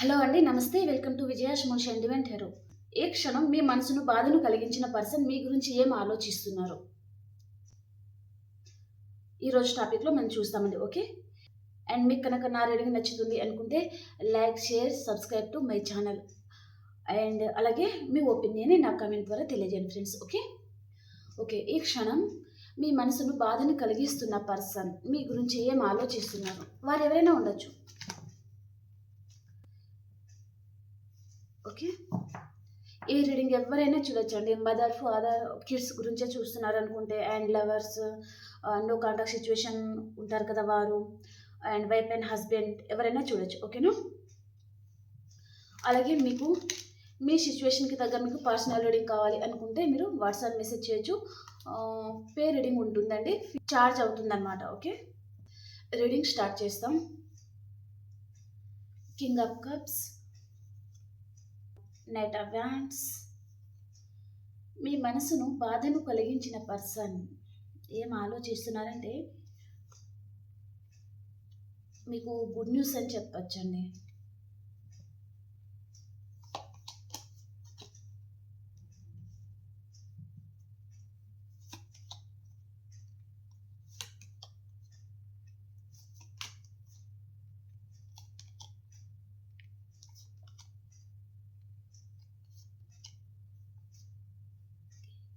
Hello అండి నమస్తే. Welcome to విజయాష్ మోష్ ఎండివెంట్ హెరో. ఏ క్షణం మీ మనసును బాధను కలిగించిన పర్సన్ మీ గురించి ఏం ఆలోచిస్తున్నారు? ఈరోజు టాపిక్లో మనం చూస్తామండి ఓకే? అండ్ మీకు కనుక నా రీడింగ్ నచ్చుతుంది అనుకుంటే like share subscribe to my channel. And అలాగే మీ ఒపీనియన్ని నా కమెంట్ ద్వారా తెలియజేయండి ఫ్రెండ్స్ ఓకే? ఓకే ఈ క్షణం మీ మనసును బాధను కలిగిస్తున్న పర్సన్ మీ గురించి ఏం ఆలోచిస్తున్నారు? వారు ఎవరైనా ఉండొచ్చు. ఓకే? ఈ రీడింగ్ ఎవరైనా చూడొచ్చండి. మదర్ ఫాదర్ కిడ్స్ గురించే చూస్తున్నారు అనుకుంటే and lovers no contact situation ఉంటారు కదా వారు అండ్ వైఫ్ అండ్ హస్బెండ్ ఎవరైనా చూడొచ్చు. ఓకేనా? అలాగే మీకు మీ సిచ్యువేషన్కి తగ్గ మీకు పర్సనల్ రీడింగ్ కావాలి అనుకుంటే మీరు వాట్సాప్ మెసేజ్ చేయొచ్చు. పే రీడింగ్ ఉంటుందండి. ఛార్జ్ అవుతుందన్నమాట. ఓకే? రీడింగ్ స్టార్ట్ చేస్తాం. King of cups. నెట్ అవ్యాన్స్ మీ మనసును బాధను కలిగించిన పర్సన్ ఏం ఆలోచిస్తున్నారంటే మీకు గుడ్ న్యూస్ అని చెప్పచ్చండి.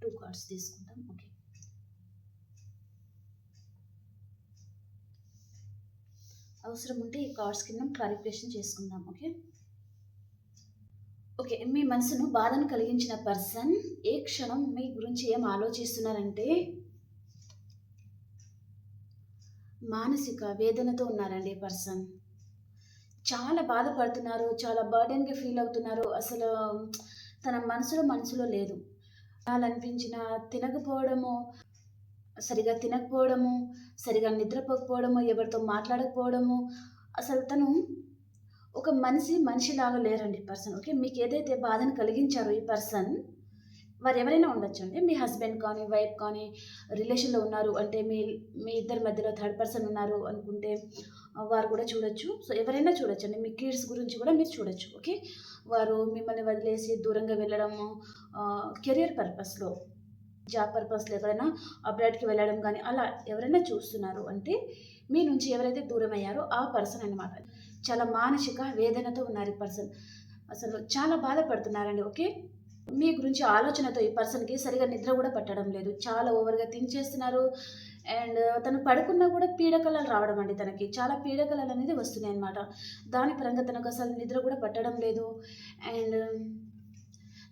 టూ కార్డ్స్ తీసుకుంటాం. ఓకే. అవసరం ఉంటే ఈ కార్డ్స్ కింద క్లారిఫికేషన్ చేసుకుందాం. ఓకే. ఓకే మీ మనసును బాధను కలిగించిన పర్సన్ ఏ క్షణం మీ గురించి ఏం ఆలోచిస్తున్నారంటే మానసిక వేదనతో ఉన్నారండి పర్సన్. చాలా బాధపడుతున్నారు చాలా బర్డెన్గా ఫీల్ అవుతున్నారు. అసలు తన మనసులో మనసులో లేదు. తినాలనిపించిన తినకపోవడము సరిగా తినకపోవడము సరిగా నిద్రపోకపోవడము ఎవరితో మాట్లాడకపోవడము అసలు తను ఒక మనిషి మనిషిలాగా లేరండి పర్సన్ ఓకే? మీకు ఏదైతే బాధను కలిగించారో ఈ పర్సన్ వారు ఎవరైనా ఉండొచ్చండి మీ హస్బెండ్ కానీ వైఫ్ కానీ రిలేషన్లో ఉన్నారు అంటే మీ మీ ఇద్దరి మధ్యలో థర్డ్ పర్సన్ ఉన్నారు అనుకుంటే వారు కూడా చూడొచ్చు. సో ఎవరైనా చూడొచ్చండి మీ కిడ్స్ గురించి కూడా మీరు చూడొచ్చు ఓకే? వారు మిమ్మల్ని వదిలేసి దూరంగా వెళ్ళడము కెరియర్ పర్పస్లో జాబ్ పర్పస్లో ఎవరైనా అబ్రాడ్కి వెళ్ళడం కానీ అలా ఎవరైనా చూస్తున్నారు అంటే మీ నుంచి ఎవరైతే దూరం అయ్యారో ఆ పర్సన్ అనమాట చాలా మానసిక వేదనతో ఉన్నారు ఈ పర్సన్. అసలు చాలా బాధపడుతున్నారండి ఓకే? మీ గురించి ఆలోచనతో ఈ పర్సన్కి సరిగా నిద్ర కూడా పట్టడం లేదు. చాలా ఓవర్గా థింక్ చేస్తున్నారు. అండ్ తను పడుకున్నా కూడా పీడకలలు రావడం అండి తనకి. చాలా పీడకలలు అనేది వస్తున్నాయి అనమాట దాని పరంగా తనకు అసలు నిద్ర కూడా పట్టడం లేదు. అండ్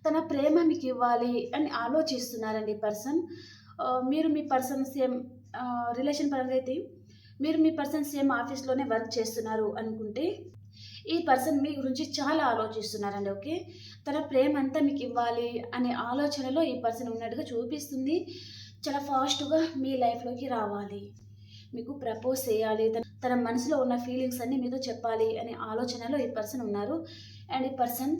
తన ప్రేమ మీకు ఇవ్వాలి అని ఆలోచిస్తున్నారండి పర్సన్. మీరు మీ పర్సన్ సేమ్ రిలేషన్ పరంగా అయితే మీరు మీ పర్సన్ సేమ్ ఆఫీస్లోనే వర్క్ చేస్తున్నారు అనుకుంటే ఈ పర్సన్ మీ గురించి చాలా ఆలోచిస్తున్నారండి ఓకే? తన ప్రేమ అంతా మీకు ఇవ్వాలి అనే ఆలోచనలో ఈ పర్సన్ ఉన్నట్టుగా చూపిస్తుంది. చాలా ఫాస్ట్గా మీ లైఫ్లోకి రావాలి. మీకు ప్రపోజ్ చేయాలి తన తన మనసులో ఉన్న ఫీలింగ్స్ అన్నీ మీతో చెప్పాలి అనే ఆలోచనలో ఈ పర్సన్ ఉన్నారు. అండ్ ఈ పర్సన్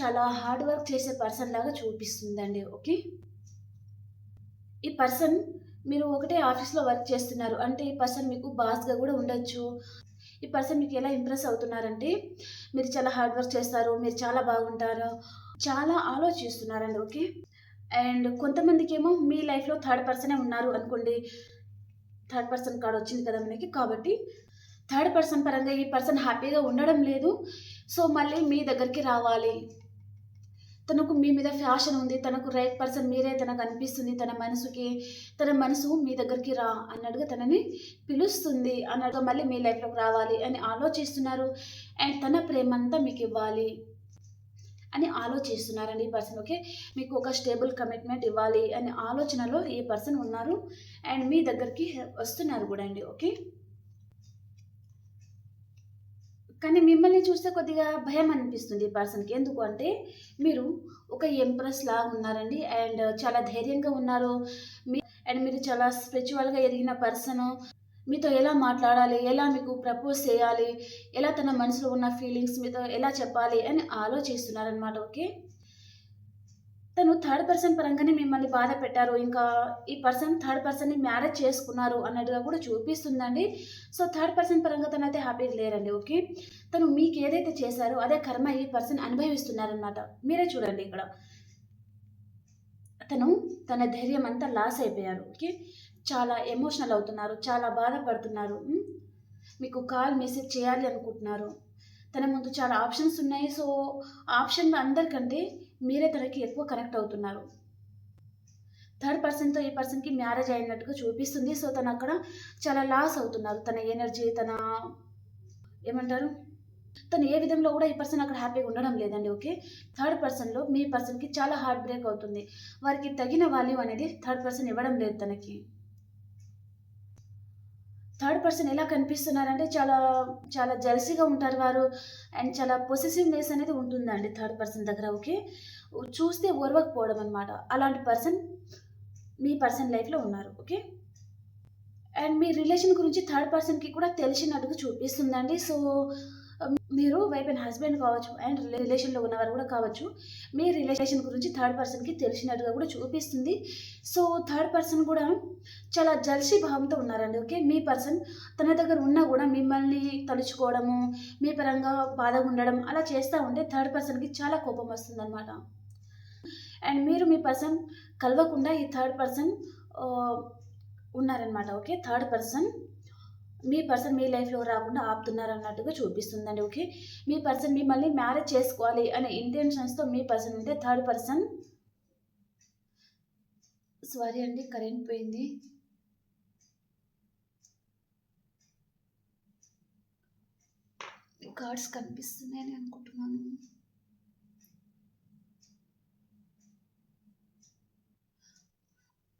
చాలా హార్డ్ వర్క్ చేసే పర్సన్ లాగా చూపిస్తుందండి ఓకే? ఈ పర్సన్ మీరు ఒకటే ఆఫీస్లో వర్క్ చేస్తున్నారు అంటే ఈ పర్సన్ మీకు బాస్గా కూడా ఉండొచ్చు. ఈ పర్సన్ మీకు ఎలా ఇంప్రెస్ అవుతున్నారంటే మీరు చాలా హార్డ్ వర్క్ చేస్తారు మీరు చాలా బాగుంటారు చాలా ఆలోచిస్తున్నారండి ఓకే అండ్ కొంతమందికి ఏమో మీ లైఫ్లో థర్డ్ పర్సనే ఉన్నారు అనుకోండి థర్డ్ పర్సన్ కార్డ్ వచ్చింది కదా మనకి కాబట్టి థర్డ్ పర్సన్ పరంగా ఈ పర్సన్ హ్యాపీగా ఉండడం లేదు. సో మళ్ళీ మీ దగ్గరికి రావాలి. తనకు మీ మీద ఫ్యాషన్ ఉంది తనకు రైట్ పర్సన్ మీరే తనకు అనిపిస్తుంది తన మనసుకి తన మనసు మీ దగ్గరికి రా అన్నట్టుగా తనని పిలుస్తుంది. అన్నట్టుగా మళ్ళీ మీ లైఫ్లోకి రావాలి అని ఆలోచిస్తున్నారు. అండ్ తన ప్రేమ అంతా మీకు ఇవ్వాలి అని ఆలోచిస్తున్నారండి ఈ పర్సన్ ఓకే మీకు ఒక స్టేబుల్ కమిట్మెంట్ ఇవ్వాలి అనే ఆలోచనలో ఈ పర్సన్ ఉన్నారు. అండ్ మీ దగ్గరికి వస్తున్నారు కూడా అండి ఓకే కానీ మిమ్మల్ని చూస్తే కొద్దిగా భయం అనిపిస్తుంది ఈ పర్సన్కి. ఎందుకు అంటే మీరు ఒక ఎంప్రెస్ లాగా ఉన్నారండి. అండ్ చాలా ధైర్యంగా ఉన్నారు. మీ అండ్ మీరు చాలా స్పిరిచువల్గా ఎదిగిన పర్సన్. మీతో ఎలా మాట్లాడాలి? ఎలా మీకు ప్రపోజ్ చేయాలి? ఎలా తన మనసులో ఉన్న ఫీలింగ్స్ మీతో ఎలా చెప్పాలి అని ఆలోచిస్తున్నారనమాట ఓకే? తను థర్డ్ పర్సన్ పరంగానే మిమ్మల్ని బాధ పెట్టారు. ఇంకా ఈ పర్సన్ థర్డ్ పర్సన్ని మ్యారేజ్ చేసుకున్నారు అన్నట్టుగా కూడా చూపిస్తుందండి. సో థర్డ్ పర్సన్ పరంగా తను అయితే హ్యాపీ లేరండి. ఓకే తను మీకు ఏదైతే చేశారో అదే కర్మ ఈ పర్సన్ అనుభవిస్తున్నారనమాట మీరే చూడండి ఇక్కడ. తను తన ధైర్యం అంతా లాస్ అయిపోయారు. ఓకే చాలా ఎమోషనల్ అవుతున్నారు. చాలా బాధపడుతున్నారు. Hmm? మీకు కాల్ మెసేజ్ చేయాలి అనుకుంటున్నారు. తన ముందు చాలా ఆప్షన్స్ ఉన్నాయి. సో ఆప్షన్ అందరికంటే మీరే తనకి ఎక్కువ కనెక్ట్ అవుతున్నారు. థర్డ్ పర్సన్తో ఈ పర్సన్కి మ్యారేజ్ అయినట్టుగా చూపిస్తుంది. సో తను అక్కడ చాలా లాస్ అవుతున్నారు. తన ఎనర్జీ తన ఏమంటారు? తను ఏ విధంలో కూడా ఈ పర్సన్ అక్కడ హ్యాపీగా ఉండడం లేదండి ఓకే? థర్డ్ పర్సన్లో మీ పర్సన్కి చాలా హార్ట్ బ్రేక్ అవుతుంది. వారికి తగిన వాల్యూ అనేది థర్డ్ పర్సన్ ఇవ్వడం లేదు తనకి. థర్డ్ పర్సన్ ఎలా కనిపిస్తున్నారంటే చాలా చాలా జల్సీగా ఉంటారు వారు. అండ్ చాలా పొసెసివ్నెస్ అనేది ఉంటుందండి థర్డ్ పర్సన్ దగ్గర ఓకే? చూస్తే ఓర్వకపోవడం అనమాట అలాంటి పర్సన్ మీ పర్సన్ లైఫ్లో ఉన్నారు ఓకే? అండ్ మీ రిలేషన్ గురించి థర్డ్ పర్సన్కి కూడా తెలిసినట్టుగా చూపిస్తుందండి. సో మీరు వైఫ్ అండ్ హస్బెండ్ కావచ్చు అండ్ రిలేషన్లో ఉన్నవారు కూడా కావచ్చు మీ రిలేషన్ గురించి థర్డ్ పర్సన్కి తెలిసినట్టుగా కూడా చూపిస్తుంది. సో థర్డ్ పర్సన్ కూడా చాలా జల్సీ భావంతో ఉన్నారండి ఓకే? మీ పర్సన్ తన దగ్గర ఉన్నా కూడా మిమ్మల్ని తలుచుకోవడము మీ పరంగా బాధగా ఉండడం అలా చేస్తూ ఉంటే థర్డ్ పర్సన్కి చాలా కోపం వస్తుంది అనమాట అండ్ మీరు మీ పర్సన్ కలవకుండా ఈ థర్డ్ పర్సన్ ఉన్నారనమాట ఓకే? థర్డ్ పర్సన్ మీ పర్సన్ మీ లైఫ్లో రాకుండా ఆపుతున్నారు అన్నట్టుగా చూపిస్తుందండి ఓకే? మీ పర్సన్ మిమ్మల్ని మ్యారేజ్ చేసుకోవాలి అనే ఇంటెన్షన్స్తో మీ పర్సన్ ఉంటే థర్డ్ పర్సన్. సారీ అండి కరెంట్ పోయింది. కార్డ్స్ కనిపిస్తున్నాయని అనుకుంటున్నాను.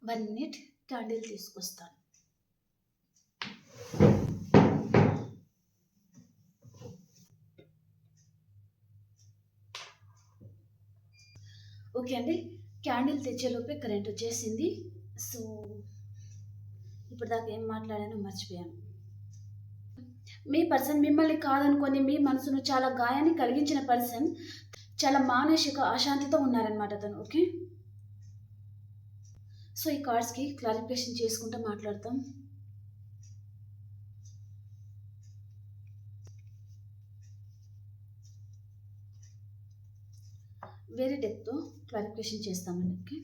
వన్ మినిట్ క్యాండిల్ తీసుకొస్తాను. ఓకే అండి. క్యాండిల్ తెచ్చేలోపే కరెంట్ వచ్చేసింది. సో ఇప్పుడు దాకా ఏం మాట్లాడానో మర్చిపోయాను. మీ పర్సన్ మిమ్మల్ని కాదనుకొని మీ మనసును చాలా గాయాన్ని కలిగించిన పర్సన్ చాలా మానసిక అశాంతితో ఉన్నారనమాట అతను ఓకే? సో ఈ కార్డ్స్కి క్లారిఫికేషన్ చేసుకుంటూ మాట్లాడతాం. వేరే డెప్తో క్లారిఫికేషన్ చేస్తామండి ఓకే?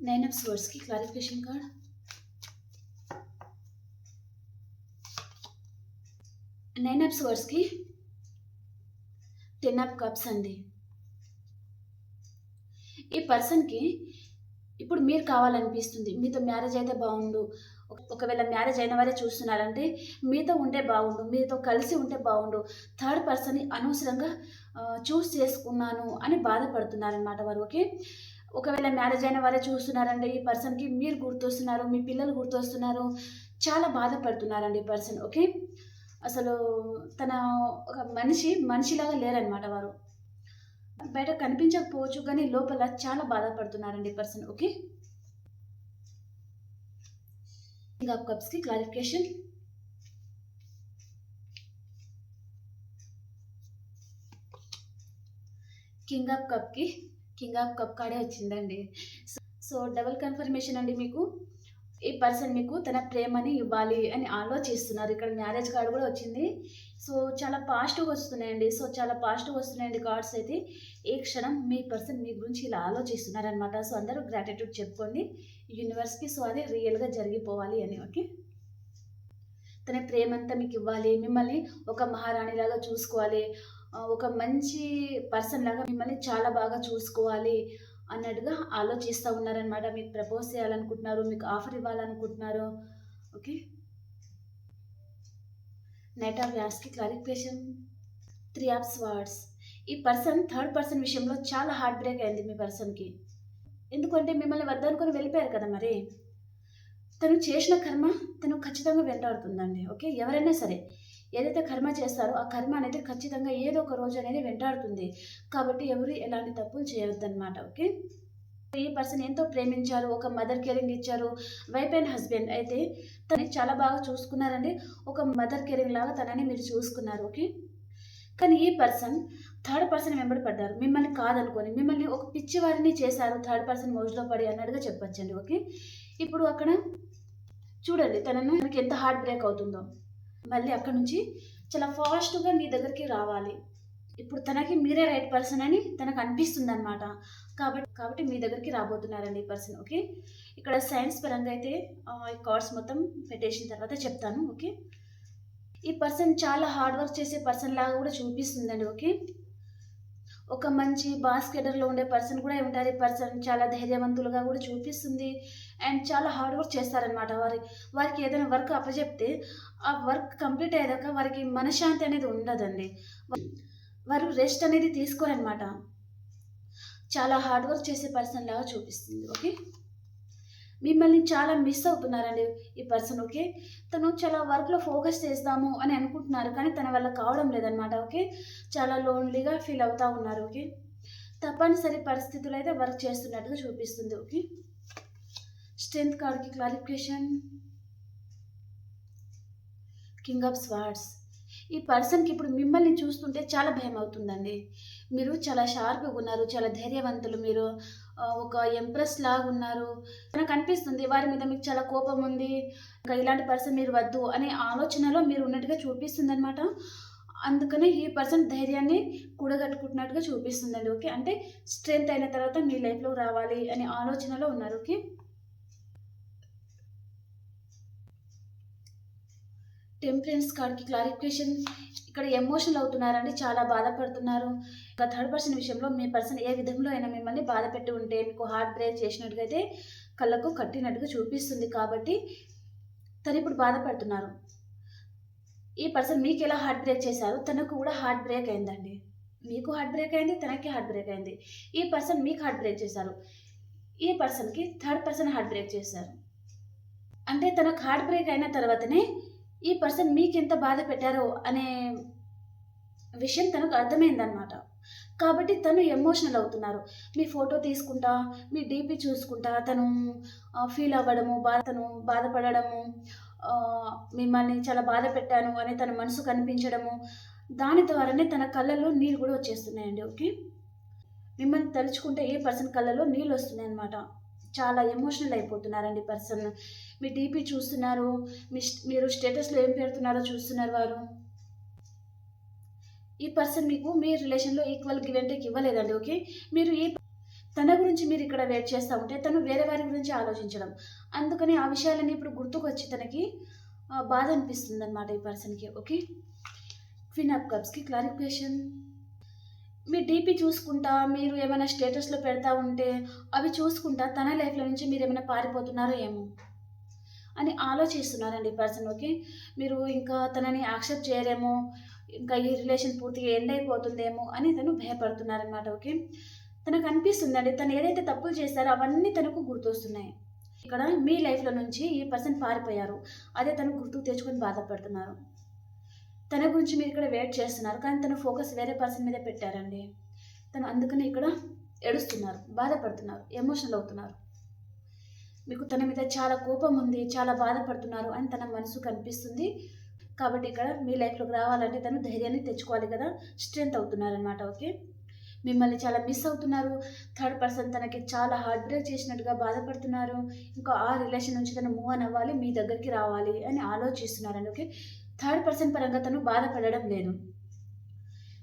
నైన్ ఆఫ్ స్వర్డ్స్కి క్లారిఫికేషన్ కార్డ్ నైన్ ఆఫ్ స్వర్డ్స్కి టెన్ ఆఫ్ కప్స్ అండి. ఈ పర్సన్కి ఇప్పుడు మీరు కావాలనిపిస్తుంది మీతో మ్యారేజ్ అయితే బాగుండు ఒకవేళ మ్యారేజ్ అయిన వారే చూస్తున్నారంటే మీతో ఉంటే బాగుండు మీతో కలిసి ఉంటే బాగుండు థర్డ్ పర్సన్ని అనవసరంగా చూస్ చేసుకున్నాను అని బాధపడుతున్నారనమాట వారు ఓకే? ఒకవేళ మ్యారేజ్ అయిన వారే చూస్తున్నారండి ఈ పర్సన్కి మీరు గుర్తొస్తున్నారు మీ పిల్లలు గుర్తొస్తున్నారు చాలా బాధపడుతున్నారండి ఈ పర్సన్ ఓకే? అసలు తన ఒక మనిషి మనిషిలాగా లేరనమాట వారు. బయట కనిపించకపోవచ్చు కానీ లోపల చాలా బాధపడుతున్నారండి ఈ పర్సన్ ఓకే? కింగ్ ఆఫ్ కప్స్కి క్లారిఫికేషన్ కింగ్ ఆఫ్ కప్కి కింగ్ ఆఫ్ కప్ కార్డే వచ్చిందండి. సో డబుల్ కన్ఫర్మేషన్ అండి మీకు. ఈ పర్సన్ మీకు తన ప్రేమని ఇవ్వాలి అని ఆలోచిస్తున్నారు. ఇక్కడ మ్యారేజ్ కార్డు కూడా వచ్చింది. సో చాలా ఫాస్ట్గా వస్తున్నాయండి. సో చాలా పాజిటివ్ వస్తున్నాయండి కార్డ్స్ అయితే. ఏ క్షణం మీ పర్సన్ మీ గురించి ఇలా ఆలోచిస్తున్నారనమాట సో అందరూ గ్రాటిట్యూడ్ చెప్పుకోండి. యూనివర్స్కి సో అది రియల్గా జరిగిపోవాలి అని ఓకే? తన ప్రేమంతా మీకు ఇవ్వాలి మిమ్మల్ని ఒక మహారాణిలాగా చూసుకోవాలి ఒక మంచి పర్సన్ లాగా మిమ్మల్ని చాలా బాగా చూసుకోవాలి అన్నట్టుగా ఆలోచిస్తూ ఉన్నారనమాట మీకు ప్రపోజ్ చేయాలనుకుంటున్నారు మీకు ఆఫర్ ఇవ్వాలనుకుంటున్నారు ఓకే? నైట్ ఆఫ్ యాడ్స్కి క్లారిఫికేషన్ త్రీ ఆఫ్ స్వార్డ్స్. ఈ పర్సన్ థర్డ్ పర్సన్ విషయంలో చాలా హార్ట్ బ్రేక్ అయింది మీ పర్సన్కి. ఎందుకంటే మిమ్మల్ని వద్దనుకొని వెళ్ళిపోయారు కదా మరి. తను చేసిన కర్మ తను ఖచ్చితంగా వెంటాడుతుందండి ఓకే? ఎవరైనా సరే ఏదైతే కర్మ చేస్తారో ఆ కర్మ అనేది ఖచ్చితంగా ఏదో ఒక రోజు అనేది వెంటాడుతుంది. కాబట్టి ఎవరు ఎలాంటి తప్పులు చేయవద్దన్నమాట ఓకే? ఈ పర్సన్ ఎంతో ప్రేమించారు ఒక మదర్ కేరింగ్ ఇచ్చారు వైఫ్ అండ్ హస్బెండ్ అయితే తనని చాలా బాగా చూసుకున్నారండి. ఒక మదర్ కేరింగ్ లాగా తనని మీరు చూసుకున్నారు ఓకే? కానీ ఈ పర్సన్ థర్డ్ పర్సన్ వెంబడి పడ్డారు. మిమ్మల్ని కాదనుకొని మిమ్మల్ని ఒక పిచ్చి వారిని చేశారు థర్డ్ పర్సన్ మోజులో పడి అన్నట్టుగా చెప్పొచ్చండి ఓకే? ఇప్పుడు అక్కడ చూడండి తనను మనకి ఎంత హార్ట్ బ్రేక్ అవుతుందో. మళ్ళీ అక్కడ నుంచి చాలా ఫాస్ట్గా మీ దగ్గరికి రావాలి. ఇప్పుడు తనకి మీరే రైట్ పర్సన్ అని తనకు అనిపిస్తుంది అనమాట కాబట్టి కాబట్టి మీ దగ్గరికి రాబోతున్నారండి ఈ పర్సన్ ఓకే? ఇక్కడ సైన్స్ పరంగా అయితే ఈ కార్డ్స్ మొత్తం పెట్టేసిన తర్వాత చెప్తాను ఓకే? ఈ పర్సన్ చాలా హార్డ్ వర్క్ చేసే పర్సన్ లాగా కూడా చూపిస్తుందండి ఓకే? ఒక మంచి బాస్కెటర్లో ఉండే పర్సన్ కూడా ఉంటారు. ఈ పర్సన్ చాలా ధైర్యవంతులుగా కూడా చూపిస్తుంది. అండ్ చాలా హార్డ్ వర్క్ చేస్తారనమాట వారి వారికి ఏదైనా వర్క్ అప్పచెప్తే ఆ వర్క్ కంప్లీట్ అయ్యాక వారికి మనశ్శాంతి అనేది ఉండదండి. వారు రెస్ట్ అనేది తీసుకోరనమాట చాలా హార్డ్ వర్క్ చేసే పర్సన్ లాగా చూపిస్తుంది. ఓకే మిమ్మల్ని చాలా మిస్ అవుతున్నారండి ఈ పర్సన్ ఓకే? తను చాలా వర్క్లో ఫోకస్ చేస్తాము అని అనుకుంటున్నారు కానీ తన వల్ల కావడం లేదనమాట ఓకే? చాలా లోన్లీగా ఫీల్ అవుతూ ఉన్నారు ఓకే? తప్పనిసరి పరిస్థితులు అయితే వర్క్ చేస్తున్నట్టుగా చూపిస్తుంది ఓకే? స్ట్రెంత్ కార్డ్కి క్లారిఫికేషన్. King of swords. ఈ పర్సన్కి ఇప్పుడు మిమ్మల్ని చూస్తుంటే చాలా భయం అవుతుందండి మీరు చాలా షార్ప్గా ఉన్నారు చాలా ధైర్యవంతులు మీరు. ఒక ఎంప్రెస్ లాగా ఉన్నారు. నాకు అనిపిస్తుంది వారి మీద మీకు చాలా కోపం ఉంది. ఇంకా ఇలాంటి పర్సన్ మీరు వద్దు అనే ఆలోచనలో మీరు ఉన్నట్టుగా చూపిస్తుంది అనమాట అందుకనే ఈ పర్సన్ ధైర్యాన్ని కూడగట్టుకుంటున్నట్టుగా చూపిస్తుందండి. ఓకే? అంటే స్ట్రెంగ్త్ అయిన తర్వాత మీ లైఫ్లో రావాలి అనే ఆలోచనలో ఉన్నారు. ఓకే? టెంపరెన్స్ కార్డ్కి క్లారిఫికేషన్ ఇక్కడ ఎమోషనల్ అవుతున్నారండి చాలా బాధపడుతున్నారు. ఇంకా థర్డ్ పర్సన్ విషయంలో మీ పర్సన్ ఏ విధంలో అయినా మిమ్మల్ని బాధ పెట్టి ఉంటే మీకు హార్ట్ బ్రేక్ చేసినట్టుగా అయితే కళ్ళకు కట్టినట్టుగా చూపిస్తుంది కాబట్టి తను ఇప్పుడు బాధపడుతున్నారు. ఈ పర్సన్ మీకు ఎలా హార్ట్ బ్రేక్ చేశారు? తనకు కూడా హార్ట్ బ్రేక్ అయిందండి. మీకు హార్ట్ బ్రేక్ అయింది తనకి హార్ట్ బ్రేక్ అయింది. ఈ పర్సన్ మీకు హార్ట్ బ్రేక్ చేశారు. ఈ పర్సన్కి థర్డ్ పర్సన్ హార్ట్ బ్రేక్ చేశారు. అంటే తనకు హార్ట్ బ్రేక్ అయిన తర్వాతనే ఈ పర్సన్ మీకు ఎంత బాధ పెట్టారో అనే విషయం తనకు అర్థమైందనమాట కాబట్టి తను ఎమోషనల్ అవుతున్నారు. మీ ఫోటో తీసుకుంటా మీ డీపీ చూసుకుంటా తను ఫీల్ అవ్వడము బాధ తను బాధపడము మిమ్మల్ని చాలా బాధ పెట్టాను అని తన మనసు కనిపించడము దాని ద్వారానే తన కళ్ళల్లో నీళ్ళు కూడా వచ్చేస్తున్నాయండి ఓకే? మిమ్మల్ని తలుచుకుంటే ఏ పర్సన్ కళ్ళలో నీళ్ళు వస్తున్నాయి అనమాట చాలా ఎమోషనల్ అయిపోతున్నారండి పర్సన్. మీ డీపీ చూస్తున్నారు? మీ మీరు స్టేటస్లో ఏం పెడుతున్నారో చూస్తున్నారు వారు? ఈ పర్సన్ మీకు మీ రిలేషన్లో ఈక్వల్ గివ్ అండ్ ఇవ్వలేదండి ఓకే? మీరు ఈ తన గురించి మీరు ఇక్కడ వెయిట్ చేస్తూ ఉంటే తను వేరే వారి గురించి ఆలోచించడం. అందుకని ఆ విషయాలన్నీ ఇప్పుడు గుర్తుకొచ్చి తనకి బాధ అనిపిస్తుంది అనమాట ఈ పర్సన్కి ఓకే? క్వీన్ అప్ కప్స్కి క్లారిఫికేషన్. మీ డీపీ చూసుకుంటా మీరు ఏమైనా స్టేటస్లో పెడతా ఉంటే అవి చూసుకుంటా తన లైఫ్లో నుంచి మీరు ఏమైనా పారిపోతున్నారో ఏమో. అని ఆలోచిస్తున్నారండి ఈ పర్సన్ ఓకే. మీరు ఇంకా తనని యాక్సెప్ట్ చేయరేమో ఇంకా ఈ రిలేషన్ పూర్తిగా ఎండ్ అయిపోతుందేమో అని తను భయపడుతున్నారనమాట ఓకే? తనకు అనిపిస్తుందండి తను ఏదైతే తప్పులు చేస్తారో అవన్నీ తనకు గుర్తొస్తున్నాయి. ఇక్కడ మీ లైఫ్లో నుంచి ఈ పర్సన్ పారిపోయారు. అదే తను గుర్తుకు తెచ్చుకొని బాధపడుతున్నారు. తన గురించి మీరు ఇక్కడ వెయిట్ చేస్తున్నారు కానీ తన ఫోకస్ వేరే పర్సన్ మీదే పెట్టారండి. తను అందుకని ఇక్కడ ఏడుస్తున్నారు బాధపడుతున్నారు ఎమోషనల్ అవుతున్నారు. మీకు తన మీద చాలా కోపం ఉంది చాలా బాధపడుతున్నారు అని తన మనసు కనిపిస్తుంది. కాబట్టి ఇక్కడ మీ లైఫ్లోకి రావాలంటే తను ధైర్యాన్ని తెచ్చుకోవాలి కదా స్ట్రెంత్ అవుతున్నారనమాట ఓకే? మిమ్మల్ని చాలా మిస్ అవుతున్నారు. థర్డ్ పర్సన్ తనకి చాలా హార్ట్ బ్రేక్ చేసినట్టుగా బాధపడుతున్నారు. ఇంకా ఆ రిలేషన్ నుంచి తను మూవ్ అని అవ్వాలి మీ దగ్గరికి రావాలి అని ఆలోచిస్తున్నారని ఓకే? థర్డ్ పర్సన్ పరంగా తను బాధపడడం లేదు.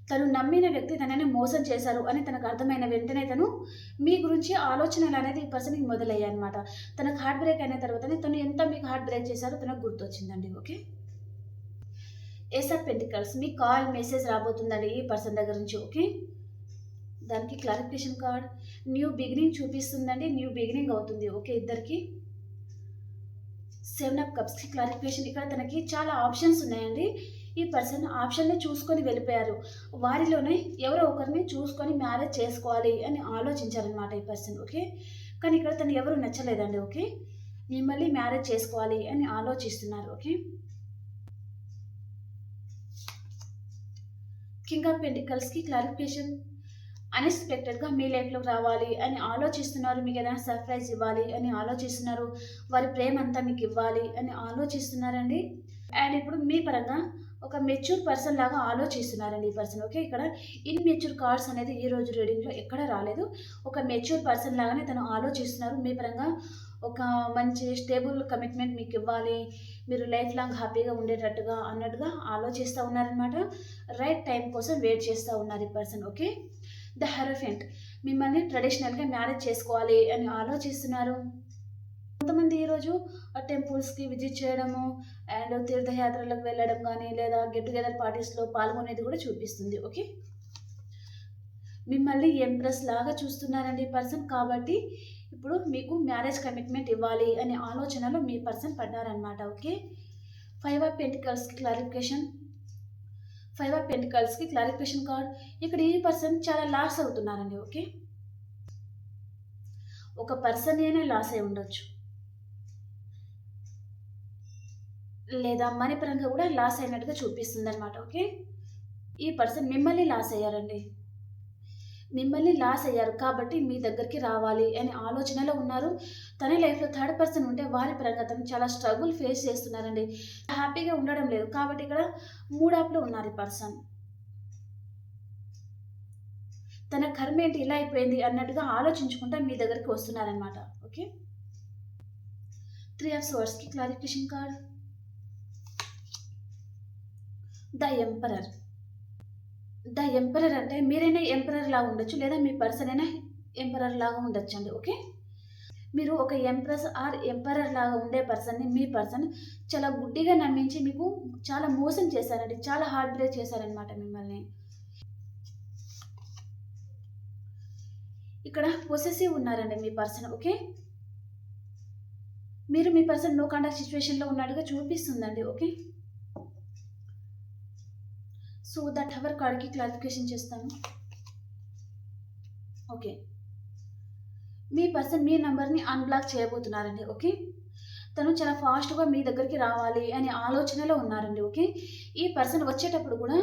తను నమ్మిన వ్యక్తి తనని మోసం చేశారు అని తనకు అర్థమైన వెంటనే తను మీ గురించి ఆలోచనలు అనేది ఈ పర్సన్కి మొదలయ్యాయి అనమాట తనకు హార్ట్ బ్రేక్ అయిన తర్వాతనే తను ఎంత మీకు హార్ట్ బ్రేక్ చేశారో తనకు గుర్తొచ్చిందండి ఓకే? ఏసప్ పెంటికల్స్ మీ కాల్ మెసేజ్ రాబోతుందండి ఈ పర్సన్ దగ్గర నుంచి ఓకే? దానికి క్లారిఫికేషన్ కార్డ్ న్యూ బిగినింగ్ చూపిస్తుందండి న్యూ బిగినింగ్ అవుతుంది ఓకే? ఇద్దరికి సెవెన్ అప్ కప్స్కి క్లారిఫికేషన్. ఇక్కడ తనకి చాలా ఆప్షన్స్ ఉన్నాయండి. ఈ పర్సన్ ఆప్షన్ని చూసుకొని వెళ్ళిపోయారు. వారిలోనే ఎవరో ఒకరిని చూసుకొని మ్యారేజ్ చేసుకోవాలి అని ఆలోచించారనమాట ఈ పర్సన్ ఓకే? కానీ ఇక్కడ తను ఎవరు నచ్చలేదండి ఓకే? మిమ్మల్ని మ్యారేజ్ చేసుకోవాలి అని ఆలోచిస్తున్నారు ఓకే? కింగ్ ఆఫ్ పెంటికల్స్కి క్లారిఫికేషన్ అన్ఎక్స్పెక్టెడ్గా మీ లైఫ్లోకి రావాలి అని ఆలోచిస్తున్నారు మీకు ఏదైనా సర్ప్రైజ్ ఇవ్వాలి అని ఆలోచిస్తున్నారు వారి ప్రేమ అంతా మీకు ఇవ్వాలి అని ఆలోచిస్తున్నారండి. అండ్ ఇప్పుడు మీ పరంగా ఒక మెచ్యూర్ పర్సన్ లాగా ఆలోచిస్తున్నారండి ఈ పర్సన్ ఓకే ఇక్కడ ఇన్ మెచ్యూర్ కార్డ్స్ అనేది ఈ రోజు రీడింగ్లో ఎక్కడ రాలేదు. ఒక మెచ్యూర్ పర్సన్ లాగానే తను ఆలోచిస్తున్నారు. మీ పరంగా ఒక మంచి స్టేబుల్ కమిట్మెంట్ మీకు ఇవ్వాలి. మీరు లైఫ్ లాంగ్ హ్యాపీగా ఉండేటట్టుగా అన్నట్టుగా ఆలోచిస్తూ ఉన్నారనమాట రైట్ టైం కోసం వెయిట్ చేస్తూ ఉన్నారు ఈ పర్సన్ ఓకే ద హెరఫెంట్ మిమ్మల్ని ట్రెడిషనల్గా మ్యారేజ్ చేసుకోవాలి అని ఆలోచిస్తున్నారు. కొంతమంది ఈరోజు టెంపుల్స్కి విజిట్ చేయడము అండ్ తీర్థయాత్రలకు వెళ్ళడం కానీ లేదా గెట్ టుగెదర్ పార్టీస్లో పాల్గొనేది కూడా చూపిస్తుంది ఓకే మిమ్మల్ని ఎంప్రెస్ లాగా చూస్తున్నారండి ఈ పర్సన్ కాబట్టి ఇప్పుడు మీకు మ్యారేజ్ కమిట్మెంట్ ఇవ్వాలి అనే ఆలోచనలో మీ పర్సన్ పడ్డారనమాట ఓకే ఫైవ్ ఆఫ్ పెంటికల్స్కి క్లారిఫికేషన్ ఫైవ్ ఆఫ్ పెంటికల్స్కి క్లారిఫికేషన్ కార్డ్ ఇక్కడ ఈ పర్సన్ చాలా లాస్ అవుతున్నారండి ఓకే ఒక పర్సన్ అయినా లాస్ అయి ఉండొచ్చు. లేదా మనీ పరంగా కూడా లాస్ అయినట్టుగా చూపిస్తుంది అనమాట ఓకే? ఈ పర్సన్ మిమ్మల్ని లాస్ అయ్యారండి. మిమ్మల్ని లాస్ అయ్యారు కాబట్టి మీ దగ్గరికి రావాలి అనే ఆలోచనలో ఉన్నారు. తన లైఫ్లో థర్డ్ పర్సన్ ఉంటే వారి పరంగా తను చాలా స్ట్రగుల్ ఫేస్ చేస్తున్నారండి. హ్యాపీగా ఉండడం లేదు కాబట్టి ఇక్కడ మూడాప్లో ఉన్నారు ఈ పర్సన్. తన కర్మ ఏంటి ఇలా అయిపోయింది అన్నట్టుగా ఆలోచించుకుంటా మీ దగ్గరికి వస్తున్నారనమాట okay? Three of సోర్స్కి clarification card. The emperor. The emperor అంటే మీరైనా ఎంపరర్ లాగా ఉండొచ్చు లేదా మీ పర్సన్ అయినా ఎంపరర్ లాగా ఉండొచ్చు అండి ఓకే? మీరు ఒక ఎంప్రెస్ ఆర్ ఎంపరర్ లాగా ఉండే పర్సన్ని మీ పర్సన్ చాలా గుడ్డిగా నమ్మించి మీకు చాలా మోసం చేశారండి చాలా హార్ట్ బ్రేక్ చేశారనమాట మిమ్మల్ని. ఇక్కడ పొసెసివ్ ఉన్నారండి మీ పర్సన్ ఓకే? మీరు మీ పర్సన్ నో కాంటాక్ట్ సిచ్యువేషన్లో ఉన్నట్టుగా చూపిస్తుందండి ఓకే? సో దట్ అవర్ కార్డ్కి క్లారిఫికేషన్ చేస్తాను. ఓకే మీ పర్సన్ మీ నెంబర్ని అన్బ్లాక్ చేయబోతున్నారండి ఓకే తను చాలా ఫాస్ట్గా మీ దగ్గరికి రావాలి అనే ఆలోచనలో ఉన్నారండి ఓకే ఈ పర్సన్ వచ్చేటప్పుడు కూడా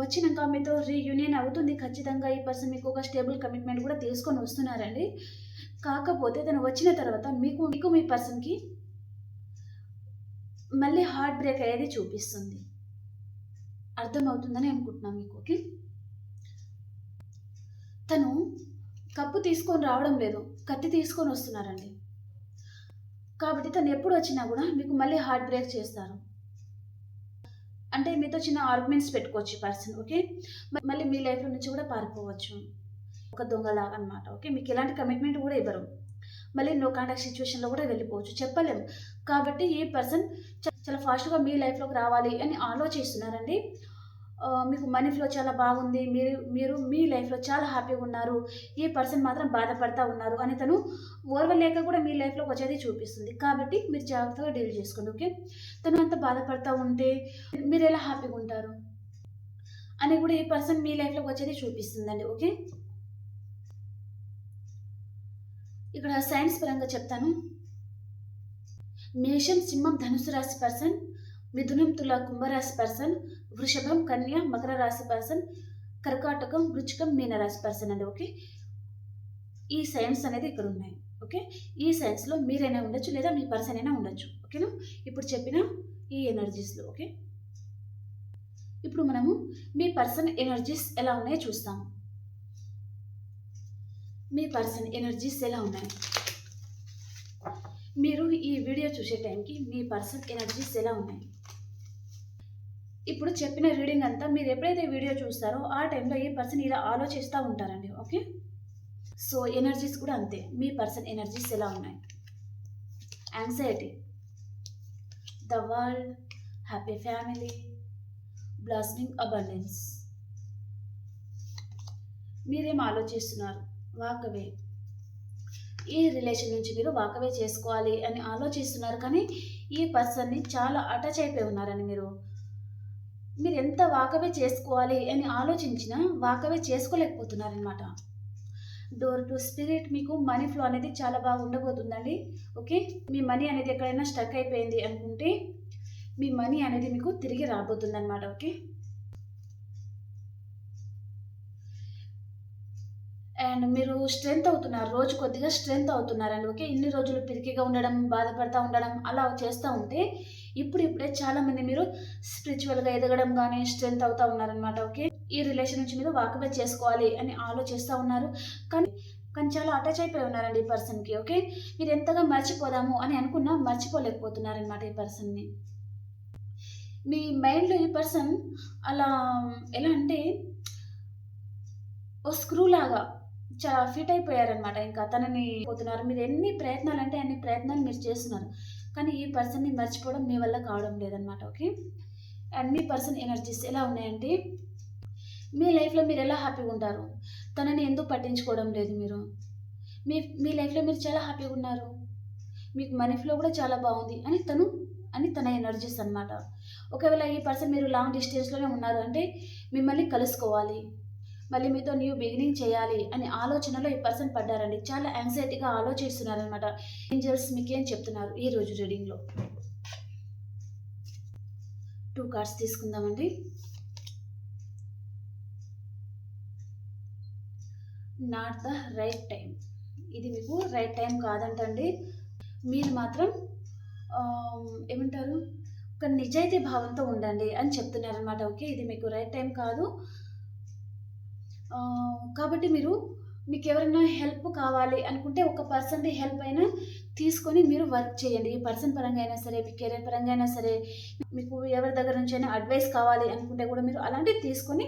వచ్చినాక మీతో రీయూనియన్ అవుతుంది ఖచ్చితంగా ఈ పర్సన్ మీకు ఒక స్టేబుల్ కమిట్మెంట్ కూడా తీసుకొని వస్తున్నారండి. కాకపోతే తను వచ్చిన తర్వాత మీకు మీకు మీ పర్సన్కి మళ్ళీ హార్ట్ బ్రేక్ అయ్యేది చూపిస్తుంది. అర్థమవుతుందని అనుకుంటున్నాను మీకు ఓకే? తను కప్పు తీసుకొని రావడం లేదు కత్తి తీసుకొని వస్తున్నారండి. కాబట్టి తను ఎప్పుడు వచ్చినా కూడా మీకు మళ్ళీ హార్ట్ బ్రేక్ చేస్తారు. అంటే మీతో చిన్న ఆర్గ్యుమెంట్స్ పెట్టుకోవచ్చు పర్సన్ ఓకే? మళ్ళీ మీ లైఫ్లో నుంచి కూడా పారిపోవచ్చు. ఒక దొంగలాగా అనమాట ఓకే? మీకు ఎలాంటి కమిట్మెంట్ కూడా ఇవ్వరు. మళ్ళీ నో కాంటాక్ట్ సిచ్యువేషన్లో కూడా వెళ్ళిపోవచ్చు చెప్పలేము. కాబట్టి ఈ పర్సన్ చాలా ఫాస్ట్గా మీ లైఫ్లోకి రావాలి అని ఆలోచిస్తున్నారండి. మీకు మనీ ఫ్లో చాలా బాగుంది మీరు మీరు మీ లైఫ్లో చాలా హ్యాపీగా ఉన్నారు ఈ పర్సన్ మాత్రం బాధపడతా ఉన్నారు అని తను ఓర్వలేక కూడా మీ లైఫ్లోకి వచ్చేది చూపిస్తుంది. కాబట్టి మీరు జాగ్రత్తగా డీల్ చేసుకోండి ఓకే తను అంత బాధపడతా ఉంటే మీరు ఎలా హ్యాపీగా ఉంటారు? అని కూడా ఈ పర్సన్ మీ లైఫ్లోకి వచ్చేది చూపిస్తుందండి ఓకే ఇక్కడ సైన్స్ పరంగా చెప్తాను. మేషం సింహం ధనుసు రాశి పర్సన్ మిథునం తుల కుంభరాశి పర్సన్ వృషభం కన్య మకర రాశి పర్సన్ కర్కాటకం వృచ్చికం మీన రాశి పర్సన్ అండి. ఓకే? ఈ సైన్స్ అనేది ఇక్కడ ఉన్నాయి. ఓకే? ఈ సైన్స్లో మీరైనా ఉండొచ్చు లేదా మీ పర్సన్ అయినా ఉండొచ్చు. ఓకేనా? ఇప్పుడు చెప్పిన ఈ ఎనర్జీస్లో ఓకే? ఇప్పుడు మనము మీ పర్సన్ ఎనర్జీస్ ఎలా ఉన్నాయో చూస్తాం. మీ పర్సన్ ఎనర్జీస్ ఎలా ఉన్నాయి? మీరు ఈ వీడియో చూసే టైంకి మీ పర్సన్ ఎనర్జీస్ ఎలా ఉన్నాయి? ఇప్పుడు చెప్పిన రీడింగ్ అంతా మీరు ఎప్పుడైతే వీడియో చూస్తారో ఆ టైంలో ఈ పర్సన్ ఇలా ఆలోచిస్తూ ఉంటారండి ఓకే సో ఎనర్జీస్ కూడా అంతే. మీ పర్సన్ ఎనర్జీస్ ఎలా ఉన్నాయి? Anxiety the world happy family blossoming abundance మీరేం ఆలోచిస్తున్నారు? Walk away. ఈ రిలేషన్ నుంచి మీరు వాకవే చేసుకోవాలి అని ఆలోచిస్తున్నారు కానీ ఈ పర్సన్ని చాలా అటాచ్ అయిపోయి ఉన్నారని మీరు. మీరు ఎంత వాకవే చేసుకోవాలి అని ఆలోచించినా వాకవే చేసుకోలేకపోతున్నారనమాట డోర్ టు స్పిరిట్ మీకు మనీ ఫ్లో అనేది చాలా బాగా ఉండబోతుందండి. ఓకే మీ మనీ అనేది ఎక్కడైనా స్టక్ అయిపోయింది అనుకుంటే మీ మనీ అనేది మీకు తిరిగి రాబోతుంది అనమాట ఓకే అండ్ మీరు స్ట్రెంత్ అవుతున్నారు రోజు కొద్దిగా స్ట్రెంత్ అవుతున్నారండి ఓకే? ఇన్ని రోజులు పిరికిగా ఉండడం బాధపడతా ఉండడం అలా చేస్తూ ఉంటే ఇప్పుడు ఇప్పుడే చాలామంది మీరు స్పిరిచువల్గా ఎదగడం కానీ స్ట్రెంత్ అవుతూ ఉన్నారనమాట ఓకే? ఈ రిలేషన్ నుంచి మీరు వాకవే చేసుకోవాలి అని ఆలోచిస్తూ ఉన్నారు. కానీ కానీ చాలా అటాచ్ అయిపోయి ఉన్నారండి ఈ పర్సన్కి ఓకే? మీరు ఎంతగా మర్చిపోదాము అని అనుకున్నా మర్చిపోలేకపోతున్నారనమాట ఈ పర్సన్ని మీ మైండ్లో ఈ పర్సన్ అలా ఎలా అంటే ఓ స్క్రూ లాగా చాలా ఫిట్ అయిపోయారనమాట ఇంకా తనని పోతున్నారు. మీరు ఎన్ని ప్రయత్నాలు అంటే అన్ని ప్రయత్నాలు మీరు చేస్తున్నారు. కానీ ఈ పర్సన్ని మర్చిపోవడం మీ వల్ల కావడం లేదనమాట ఓకే? అండ్ మీ పర్సన్ ఎనర్జీస్ ఎలా ఉన్నాయంటే మీ లైఫ్లో మీరు ఎలా హ్యాపీగా ఉంటారు? తనని ఎందుకు పట్టించుకోవడం లేదు మీరు? మీ మీ లైఫ్లో మీరు చాలా హ్యాపీగా ఉన్నారు. మీకు మనీఫ్లో కూడా చాలా బాగుంది అని తను అని తన ఎనర్జీస్ అనమాట ఒకవేళ ఈ పర్సన్ మీరు లాంగ్ డిస్టెన్స్లోనే ఉన్నారు అంటే మిమ్మల్ని కలుసుకోవాలి. మళ్ళీ మీతో న్యూ బిగినింగ్ చేయాలి అని ఆలోచనలో ఈ పర్సన్ పడ్డారండి. చాలా యాంగ్జైటీగా ఆలోచిస్తున్నారనమాట ఏంజల్స్ మీకేం చెప్తున్నారు ఈ రోజు రీడింగ్లో టూ కార్డ్స్ తీసుకుందామండి. నాట్ ద రైట్ టైం ఇది మీకు రైట్ టైం కాదంటండి. మీరు మాత్రం ఏమంటారు? ఒక నిజాయితీ భావంతో ఉండండి అని చెప్తున్నారనమాట ఓకే ఇది మీకు రైట్ టైం కాదు. కాబట్టి మీరు మీకు ఎవరైనా హెల్ప్ కావాలి అనుకుంటే ఒక పర్సన్ది హెల్ప్ అయినా తీసుకొని మీరు వర్క్ చేయండి. ఈ పర్సన్ పరంగా అయినా సరే మీ కెరీర్ పరంగా అయినా సరే మీకు ఎవరి దగ్గర నుంచి అయినా అడ్వైస్ కావాలి అనుకుంటే కూడా మీరు అలాంటివి తీసుకొని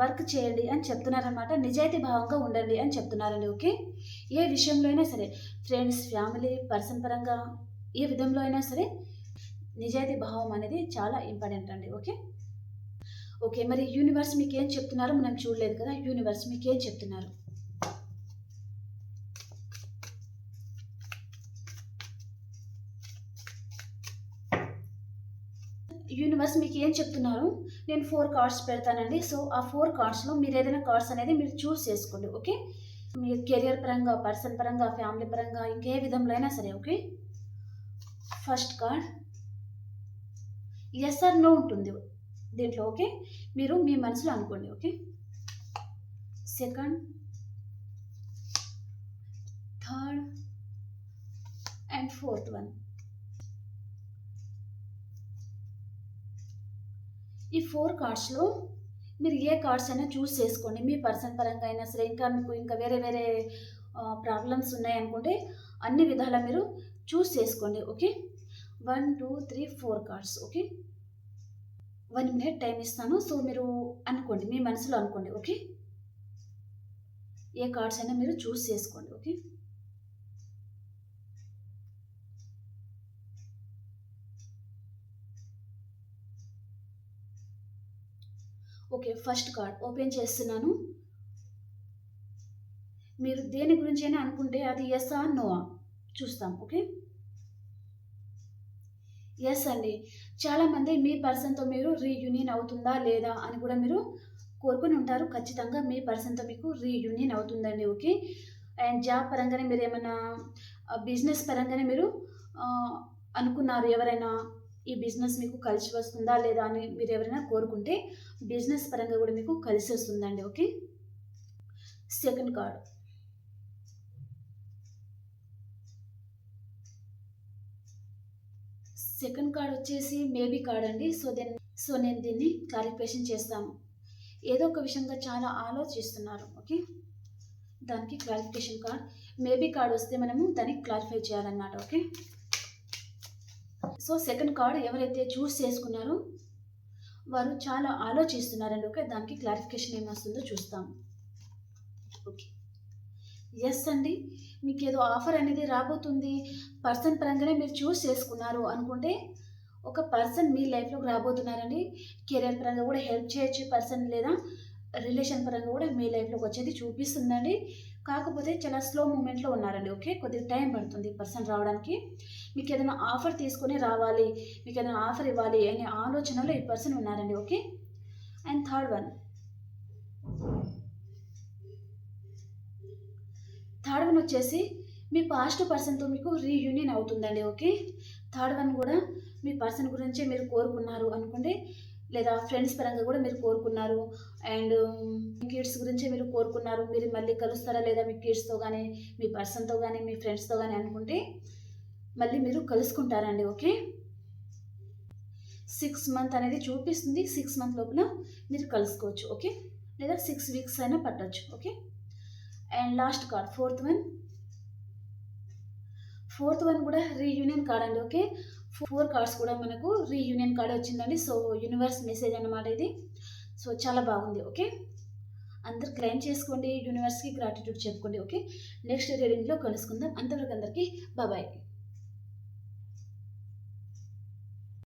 వర్క్ చేయండి అని చెప్తున్నారనమాట నిజాయితీ భావంగా ఉండండి అని చెప్తున్నారండి ఓకే? ఏ విషయంలో అయినా సరే ఫ్రెండ్స్ ఫ్యామిలీ పర్సన్ పరంగా ఏ విధంలో అయినా సరే నిజాయితీ భావం అనేది చాలా ఇంపార్టెంట్ అండి ఓకే? ఓకే మరి యూనివర్స్ మీకు ఏం చెప్తున్నారో? మనం చూడలేదు కదా యూనివర్స్ మీకు ఏం చెప్తున్నారు? యూనివర్స్ మీకు ఏం చెప్తున్నారు? నేను ఫోర్ కార్డ్స్ పెడతానండి. సో ఆ ఫోర్ కార్డ్స్లో మీరు ఏదైనా కార్డ్స్ అనేది మీరు చూస్ చేసుకోండి ఓకే? మీ కెరియర్ పరంగా పర్సన్ పరంగా ఫ్యామిలీ పరంగా ఇంకే విధంలో అయినా సరే okay? First card yes or no ఉంటుంది. దీంట్లో ఓకే? మీరు మీ మనసులో అనుకోండి okay? Second third and fourth one. ఈ ఫోర్ కార్డ్స్లో మీరు ఏ కార్డ్స్ అయినా చూస్ చేసుకోండి. మీ పర్సన్ పరంగా అయినా సరే ఇంకా మీకు ఇంకా వేరే వేరే ప్రాబ్లమ్స్ ఉన్నాయనుకుంటే అన్ని విధాలా మీరు చూస్ చేసుకోండి okay? One two three four cards okay? One minute time ఇస్తాను. సో మీరు అనుకోండి మీ మనసులో అనుకోండి ఓకే? ఏ కార్డ్స్ అయినా మీరు చూస్ చేసుకోండి okay? Okay first card open చేస్తున్నాను. మీరు దేని గురించి అయినా అనుకుంటే అది ఎస్ ఆ నో చూస్తాం ఓకే? ఎస్ అండి. చాలామంది మీ పర్సన్తో మీరు రీయూనియన్ అవుతుందా లేదా అని కూడా మీరు కోరుకొని ఉంటారు. ఖచ్చితంగా మీ పర్సన్తో మీకు రీయూనియన్ అవుతుందండి ఓకే? అండ్ జాబ్ పరంగానే మీరు ఏమైనా బిజినెస్ పరంగానే మీరు అనుకున్నారు ఎవరైనా ఈ బిజినెస్ మీకు కలిసి వస్తుందా లేదా అని మీరు ఎవరైనా కోరుకుంటే బిజినెస్ పరంగా కూడా మీకు కలిసి వస్తుందండి okay? Second card second card వచ్చేసి మేబీ కార్డ్ అండి. సో దెన్ సో నేను దీన్ని క్లారిఫికేషన్ చేస్తాను. ఏదో ఒక విషయంగా చాలా ఆలోచిస్తున్నారు ఓకే? దానికి క్లారిఫికేషన్ కార్డ్ మేబీ కార్డ్ వస్తే మనము దానికి క్లారిఫై చేయాలన్నమాట ఓకే? సో సెకండ్ కార్డ్ ఎవరైతే చూస్ చేసుకున్నారో వారు చాలా ఆలోచిస్తున్నారండి ఓకే? దానికి క్లారిఫికేషన్ ఏమొస్తుందో చూస్తాం. ఓకే. ఎస్ అండి. మీకు ఏదో ఆఫర్ అనేది రాబోతుంది. పర్సన్ పరంగానే మీరు చూస్ చేసుకున్నారు అనుకుంటే ఒక పర్సన్ మీ లైఫ్లోకి రాబోతున్నారండి కెరీర్ పరంగా కూడా హెల్ప్ చేయొచ్చు పర్సన్ లేదా రిలేషన్ పరంగా కూడా మీ లైఫ్లోకి వచ్చేది చూపిస్తుందండి. కాకపోతే చాలా స్లో మూమెంట్లో ఉన్నారండి. ఓకే? కొద్దిగా టైం పడుతుంది పర్సన్ రావడానికి. మీకు ఏదైనా ఆఫర్ తీసుకొని రావాలి. మీకు ఏదైనా ఆఫర్ ఇవ్వాలి అనే ఆలోచనలో ఈ పర్సన్ ఉన్నారండి. Okay? And third one. Third one వచ్చేసి మీ పాస్ట్ పర్సన్తో మీకు రీయూనియన్ అవుతుందండి ఓకే? థర్డ్ వన్ కూడా మీ పర్సన్ గురించే మీరు కోరుకున్నారు అనుకోండి లేదా ఫ్రెండ్స్ పరంగా కూడా మీరు కోరుకున్నారు. అండ్ మీ కిడ్స్ గురించి మీరు కోరుకున్నారు మీరు మళ్ళీ కలుస్తారా లేదా మీ కిడ్స్తో కానీ మీ పర్సన్తో కానీ మీ ఫ్రెండ్స్తో కానీ అనుకుంటే మళ్ళీ మీరు కలుసుకుంటారండి ఓకే? సిక్స్ మంత్ అనేది చూపిస్తుంది సిక్స్ మంత్ లోపల మీరు కలుసుకోవచ్చు ఓకే? లేదా సిక్స్ వీక్స్ అయినా పట్టచ్చు okay? And last card fourth one fourth one కూడా రీయూనియన్ కార్డ్ అండి ఓకే ఫోర్ కార్డ్స్ కూడా మనకు రీయూనియన్ కార్డ్ వచ్చిందండి. సో యూనివర్స్ మెసేజ్ అనమాట ఇది. సో చాలా బాగుంది ఓకే అందరు క్లైమ్ చేసుకోండి యూనివర్స్కి గ్రాటిట్యూడ్ చెప్పుకోండి ఓకే నెక్స్ట్ రీడింగ్లో కలుసుకుందాం. అంతవరకు అందరికీ బాబాయ్